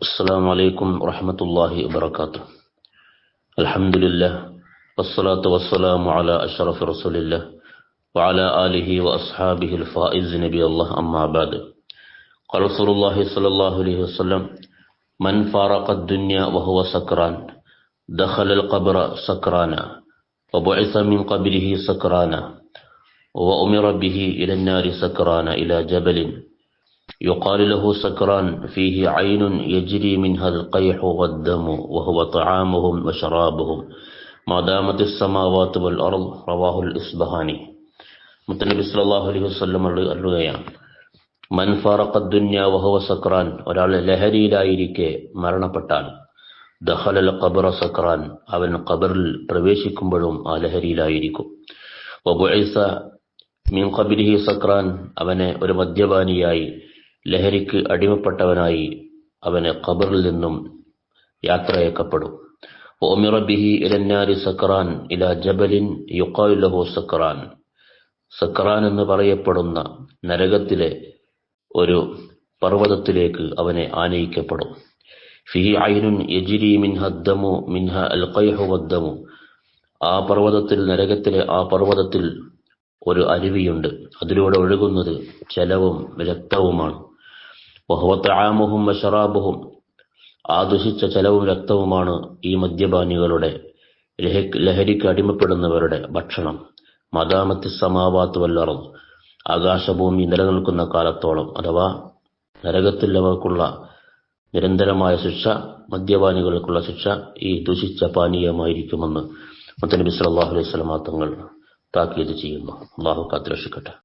السلام عليكم ورحمة الله وبركاته. الحمد لله والصلاة والسلام على أشرف رسول الله وعلى آله وأصحابه الفائز نبي الله أما بعد. قال رسول الله صلى الله عليه وسلم من فارق الدنيا وهو سكران دخل القبر سكرانا وبعث من قبره سكرانا وأمر به إلى النار سكرانا إلى جبل يقال له سكران فيه عين يجري منها القيح والدم وهو طعامهم وشرابهم ما دامت السماوات والأرض رواه الإصبهاني മുത്തനബി സല്ലല്ലാഹു അലൈഹി വസല്ലം അറിയുകയാണ് മൻ ഫാറഖ ദുനിയ വഹുവ സക്രാൻ ഒരാൾ ലഹരിയിലായിരിക്കെ മരണപ്പെട്ടാൽ ദഖലൽ ഖബറ സക്രാൻ അവൻ ഖബറിൽ പ്രവേശിക്കുമ്പോഴും ആ ലഹരിയിലായിരിക്കും വബുഇസ മിൻ ഖബരിഹി സക്രാൻ അവനെ ഒരു മദ്യപാനിയായി ലഹരിക്ക് അടിമപ്പെട്ടവനായി അവന് ഖബറിൽ നിന്നും യാത്രയക്കപ്പെടും ഒമിറ ബിഹി ഇലന്നാരി സക്രാൻ ഇല ജബലിൻ യുഖാലു ലഹു സക്രാൻ സക്രാൻ എന്ന് പറയപ്പെടുന്ന നരകത്തിലെ ഒരു പർവതത്തിലേക്ക് അവനെ ആനയിക്കപ്പെടും. ഫിഹി ഐനുൻ യജിരി മിൻഹ ദമു മിൻഹ അൽ ഖൈഹു ആ പർവതത്തിൽ നരകത്തിലെ ആ പർവതത്തിൽ ഒരു അരുവിയുണ്ട്. അതിലൂടെ ഒഴുകുന്നത് ചെലവും രക്തവുമാണ്. വഹുവത്താമുഹും വഷറാബുഹും ആ ദുഷിച്ച ചെലവും രക്തവുമാണ് ഈ മദ്യപാനികളുടെ ലഹരിക്ക് അടിമപ്പെടുന്നവരുടെ ഭക്ഷണം. മദാമത്തി സമാവാത്ത് വല്ലറും ആകാശഭൂമി നിലനിൽക്കുന്ന കാലത്തോളം അഥവാ നരകത്തിൽ അവർക്കുള്ള നിരന്തരമായ ശിക്ഷ മദ്യപാനികൾക്കുള്ള ശിക്ഷ ഈ ദുഷിച്ച പാനീയമായിരിക്കുമെന്ന് മുത്തനബി സല്ലല്ലാഹു അലൈഹി തങ്ങൾ താക്കീത് ചെയ്യുന്നു. അള്ളാഹു കാത്തുരക്ഷിക്കട്ടെ.